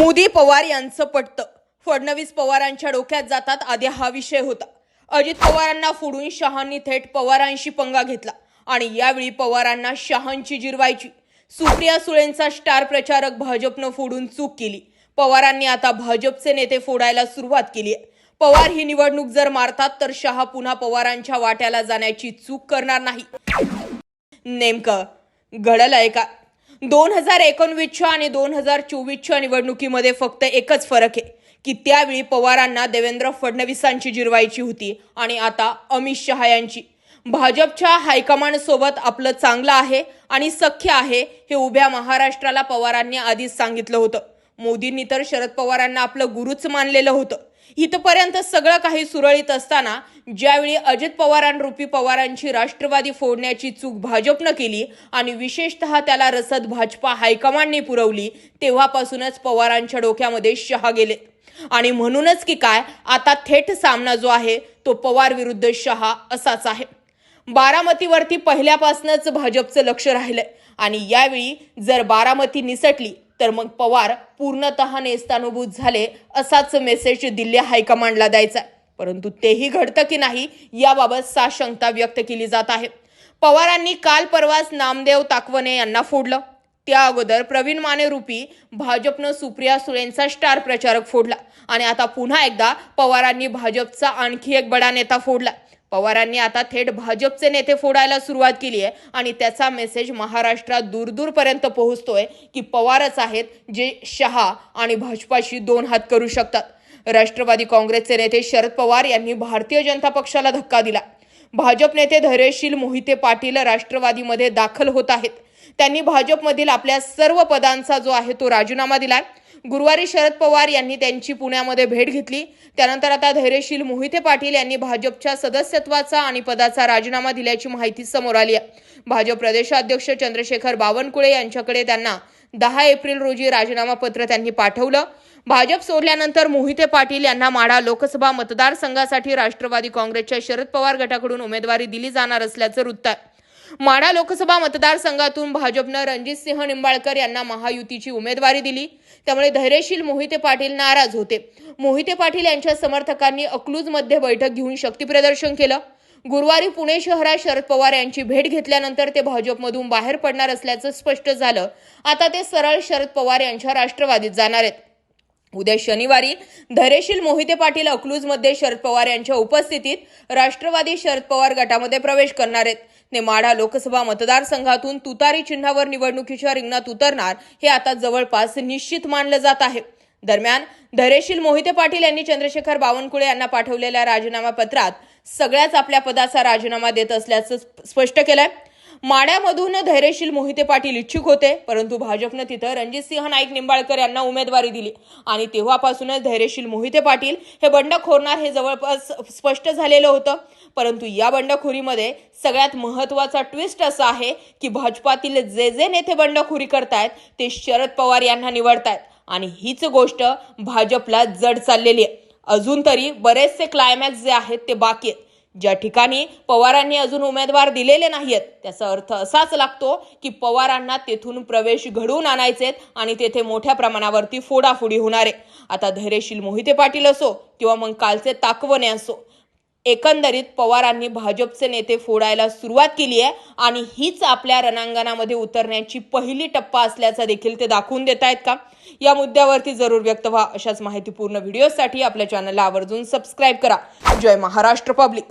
मोदी पवार यांचं पटतं. फडणवीस पवारांच्या डोक्यात जातात आधी हा विषय होता. अजित पवारांना फोडून शहांनी थेट पवारांशी पंगा घेतला आणि यावेळी पवारांना शहांची जिरवायची. सुप्रिया सुळेंचा स्टार प्रचारक भाजपनं फोडून चूक केली. पवारांनी आता भाजपचे नेते फोडायला सुरुवात केली आहे. पवार ही निवडणूक जर मारतात तर शहा पुन्हा पवारांच्या वाट्याला जाण्याची चूक करणार नाही. नेमकं घडलंय का? दोन हजार एकोणवीसच्या आणि दोन हजार चोवीसच्या निवडणुकीमध्ये फक्त एकच फरक आहे की त्यावेळी पवारांना देवेंद्र फडणवीसांची जिरवायची होती आणि आता अमित शहा यांची. भाजपच्या हायकमांडसोबत आपलं चांगलं आहे आणि सख्य आहे हे उभ्या महाराष्ट्राला पवारांनी आधीच सांगितलं होतं. मोदींनी तर शरद पवारांना आपलं गुरुच मानलेलं होतं. इथपर्यंत सगळं काही सुरळीत असताना ज्यावेळी अजित पवारांरूपी पवारांची राष्ट्रवादी फोडण्याची चूक भाजपनं केली आणि विशेषतः त्याला रसद भाजपा हायकमांडने पुरवली तेव्हापासूनच पवारांच्या डोक्यामध्ये शहा गेले. आणि म्हणूनच की काय आता थेट सामना जो आहे तो पवार विरुद्ध शहा असाच आहे. बारामतीवरती पहिल्यापासूनच भाजपचं लक्ष राहिलंय. आणि यावेळी जर बारामती निसटली तर मग पवार पूर्णतः नेस्तानुभूत झाले असाच मेसेज दिल्ली हायकमांडला द्यायचा. परंतु तेही घडतं की नाही याबाबत साशंकता व्यक्त केली जात आहे. पवारांनी काल परवाच नामदेव ताकवणे यांना फोडलं. त्या अगोदर प्रवीण माने रूपी भाजपनं सुप्रिया सुळेंचा स्टार प्रचारक फोडला. आणि आता पुन्हा एकदा पवारांनी भाजपचा आणखी एक बडा नेता फोडला. पवारांनी आता थेट भाजपचे नेते फोडायला सुरुवात केली आहे आणि त्याचा मेसेज महाराष्ट्रात दूरदूरपर्यंत पोहोचतोय की पवारच आहेत जे शहा आणि भाजपाशी दोन हात करू शकतात. राष्ट्रवादी काँग्रेसचे नेते शरद पवार यांनी भारतीय जनता पक्षाला धक्का दिला. भाजप नेते धैर्यशील मोहिते पाटील राष्ट्रवादीमध्ये दाखल होत आहेत. त्यांनी भाजपमधील आपल्या सर्व पदांचा जो आहे तो राजीनामा दिलाय. गुरुवारी शरद पवार यांनी त्यांची पुण्यामध्ये भेट घेतली. त्यानंतर आता धैर्यशील मोहिते पाटील यांनी भाजपच्या सदस्यत्वाचा आणि पदाचा राजीनामा दिल्याची माहिती समोर आली आहे. भाजप प्रदेशाध्यक्ष चंद्रशेखर बावनकुळे यांच्याकडे त्यांना दहा एप्रिल रोजी राजीनामा पत्र त्यांनी पाठवलं. भाजप सोडल्यानंतर मोहिते पाटील यांना माढा लोकसभा मतदारसंघासाठी राष्ट्रवादी काँग्रेसच्या शरद पवार गटाकडून उमेदवारी दिली जाणार असल्याचं वृत्त आहे. माढा लोकसभा मतदारसंघातून भाजपनं रणजित सिंह निंबाळकर यांना महायुतीची उमेदवारी दिली. त्यामुळे धैर्यशील मोहिते पाटील नाराज होते. मोहिते पाटील यांच्या समर्थकांनी अकलूजमध्ये बैठक घेऊन शक्तीप्रदर्शन केलं. गुरुवारी पुणे शहरात शरद पवार यांची भेट घेतल्यानंतर ते भाजपमधून बाहेर पडणार असल्याचं स्पष्ट झालं. आता ते सरळ शरद पवार यांच्या राष्ट्रवादीत जाणार आहेत. उद्या शनिवारी धैर्यशील मोहिते पाटील अकलूजमध्ये शरद पवार यांच्या उपस्थितीत राष्ट्रवादी शरद पवार गटामध्ये प्रवेश करणार आहेत. ते माढा लोकसभा मतदारसंघातून तुतारी चिन्हावर निवडणुकीच्या रिंगणात उतरणार हे आता जवळपास निश्चित मानलं जात आहे. दरम्यान धैर्यशील मोहिते पाटील यांनी चंद्रशेखर बावनकुळे यांना पाठवलेल्या राजीनामा पत्रात सगळ्याच आपल्या पदाचा राजीनामा देत असल्याचं स्पष्ट केलंय. माड्यामधून धैर्यशील मोहिते पाटील इच्छुक होते परंतु भाजपनं तिथं रणजितसिंह नाईक निंबाळकर यांना उमेदवारी दिली. आणि तेव्हापासूनच धैर्यशील मोहिते पाटील हे बंडखोरणार हे जवळपास स्पष्ट झालेलं होतं. परंतु या बंडखोरीमध्ये सगळ्यात महत्त्वाचा ट्विस्ट असा आहे की भाजपातील जे जे नेते बंडखोरी करतायत ते शरद पवार यांना निवडतायत. आणि हीच गोष्ट भाजपला जड चाललेली आहे. अजून तरी बरेचसे क्लायमॅक्स जे आहेत ते बाकी आहेत. ज्या ठिकाणी पवारांनी अजून उमेदवार दिलेले नाहीत त्याचा अर्थ असाच लागतो की पवारांना तेथून प्रवेश घडवून आणायचेत आणि तेथे मोठ्या प्रमाणावरती फोडाफोडी होणार. आहे आता धैर्यशील मोहिते पाटील असो किंवा मग कालचे ताकवणे असो एकंदरीत पवारांनी भाजपचे नेते फोडायला सुरुवात केली आहे आणि हीच आपल्या रणांगणामध्ये उतरण्याची पहिली टप्पा असल्याचा देखील ते दाखवून देत आहेत का? या मुद्द्यावरती जरूर व्यक्त व्हा. अशाच माहितीपूर्ण व्हिडिओसाठी आपल्या चॅनलला आवर्जून सबस्क्राईब करा. जय महाराष्ट्र पब्लिक.